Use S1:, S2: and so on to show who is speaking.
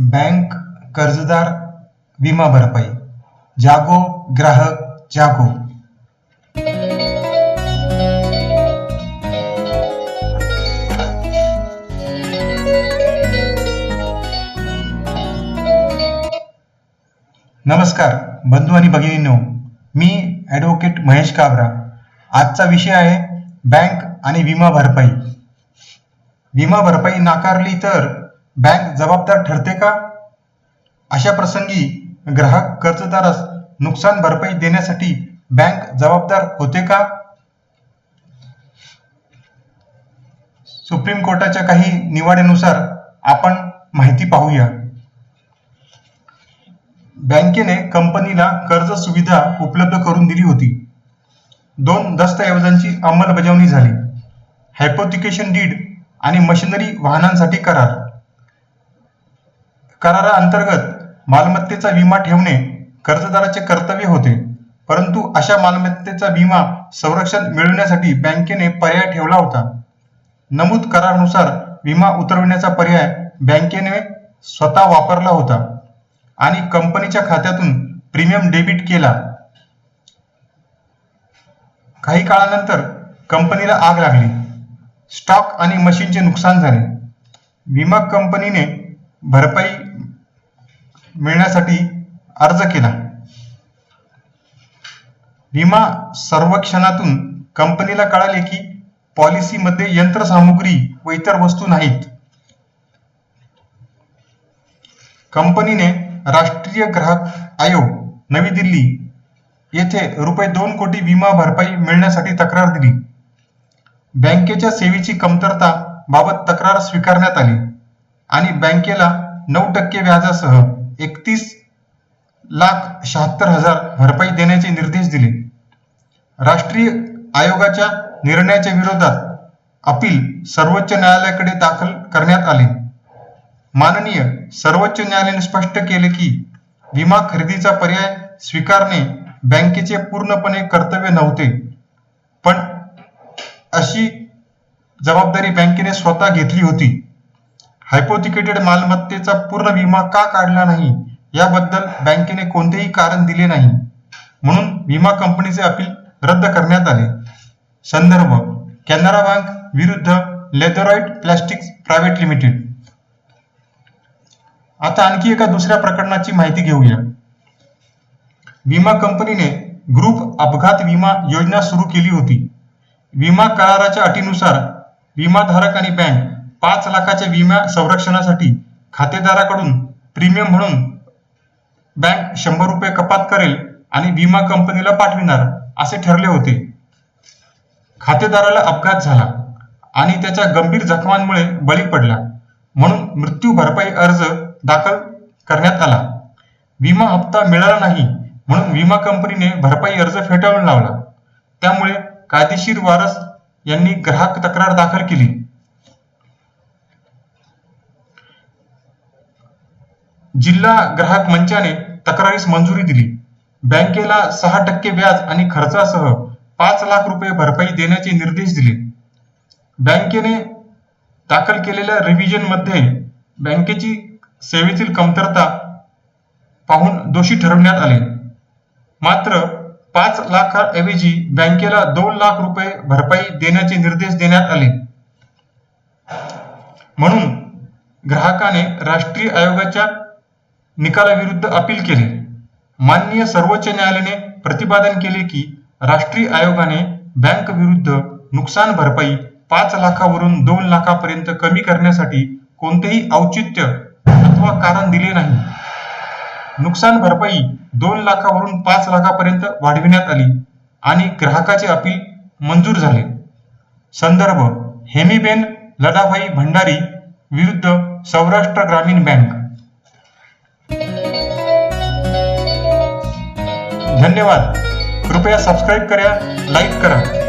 S1: Bank कर्जदार विमा भरपाई जागो ग्राहक जागो. नमस्कार बंधू आणि भगिनींनो. मी ॲडव्होकेट महेश काबरा. आजचा विषय आहे बँक आणि विमा भरपाई. विमा भरपाई नाकारली तर बँक जबाबदार ठरते का? अशा प्रसंगी ग्राहक कर्जदारास नुकसान भरपाई देण्यासाठी बँक जबाबदार होते का? सुप्रीम कोर्टाच्या काही निवाड्यानुसार आपण माहिती पाहूया. बँकेने कंपनीला कर्ज सुविधा उपलब्ध करून दिली होती. दोन दस्तऐवजांची अंमलबजावणी झाली. हायपोथिकेशन डीड आणि मशिनरी वाहनांसाठी करार. कराराअंतर्गत मालमत्तेचा विमा ठेवणे कर्जदाराचे कर्तव्य होते. परंतु अशा मालमत्तेचा विमा संरक्षण मिळवण्यासाठी बँकेने पर्याय ठेवला होता. नमूद करारानुसार विमा उतरविण्याचा पर्याय बँकेने स्वतः वापरला होता आणि कंपनीच्या खात्यातून प्रीमियम डेबिट केला. काही काळानंतर कंपनीला आग लागली. स्टॉक आणि मशीनचे नुकसान झाले. विमा कंपनीने भरपाई मिळण्यासाठी अर्ज केला. विमा सर्वेक्षणातून कंपनीला कळाले की पॉलिसीमध्ये यंत्रसामुग्री व इतर वस्तू नाहीत. कंपनीने राष्ट्रीय ग्राहक आयोग नवी दिल्ली येथे रुपये दोन कोटी विमा भरपाई मिळण्यासाठी तक्रार दिली. बँकेच्या सेवेची कमतरता बाबत तक्रार स्वीकारण्यात आली आणि बँकेला नऊ टक्के व्याजासह एकतीस लाख शहात्तर हजार भरपाई देण्याचे निर्देश दिले. राष्ट्रीय आयोगाच्या निर्णयाच्या विरोधात अपील सर्वोच्च न्यायालयाकडे दाखल करण्यात आले. माननीय सर्वोच्च न्यायालयाने स्पष्ट केले की विमा खरेदीचा पर्याय स्वीकारणे बँकेचे पूर्णपणे कर्तव्य नव्हते. पण अशी जबाबदारी बँकेने स्वतः घेतली होती. हायपोथिकेटेड मालमत्तेचा पूर्ण विमा का काढला नाही? याबद्दल बँकेने कोणतेही कारण दिले नाही. म्हणून विमा कंपनीचे अपील रद्द करण्यात आले. संदर्भ कॅनरा बँक विरुद्ध लेदरॉइड प्लॅस्टिक्स प्रायव्हेट लिमिटेड. आता आणखी एका दुसऱ्या प्रकरणाची माहिती घेऊया. विमा कंपनीने ग्रुप अपघात विमा योजना सुरू केली होती. विमा कराराच्या अटीनुसार विमाधारक आणि बँक पाच लाखाच्या विमा संरक्षणासाठी खातेदाराकडून प्रीमियम म्हणून बँक शंभर रुपये कपात करेल आणि विमा कंपनीला पाठविणार असे ठरले होते. खातेदाराला अपघात झाला आणि त्याच्या गंभीर जखमांमुळे बळी पडला. म्हणून मृत्यू भरपाई अर्ज दाखल करण्यात आला. विमा हप्ता मिळाला नाही म्हणून विमा कंपनीने भरपाई अर्ज फेटाळून लावला. त्यामुळे कायदेशीर वारस यांनी ग्राहक तक्रार दाखल केली. जिल्हा ग्राहक मंचाने तक्रारीस मंजुरी दिली. बँकेला सहा टक्के व्याज आणि खर्चासह पाच लाख रुपये भरपाई देण्याचे निर्देश दिले. बँकेने दाखल केलेल्या रिव्हिजनमध्ये बँकेची सेवेतील कमतरता पाहून दोषी ठरवण्यात आले. मात्र पाच लाखाऐवजी बँकेला दोन लाख रुपये भरपाई देण्याचे निर्देश देण्यात आले. म्हणून ग्राहकाने राष्ट्रीय आयोगाच्या निकालाविरुद्ध अपील केले. माननीय सर्वोच्च न्यायालयाने प्रतिपादन केले की राष्ट्रीय आयोगाने बँक विरुद्ध नुकसान भरपाई पाच लाखावरून दोन लाखापर्यंत कमी करण्यासाठी कोणतेही औचित्य अथवा कारण दिले नाही. नुकसान भरपाई दोन लाखावरून पाच लाखापर्यंत वाढविण्यात आली आणि ग्राहकाचे अपील मंजूर झाले. संदर्भ हेमीबेन लडाभाई भंडारी विरुद्ध सौराष्ट्र ग्रामीण बँक. धन्यवाद. कृपया सबस्क्राईब करा लाईक करा.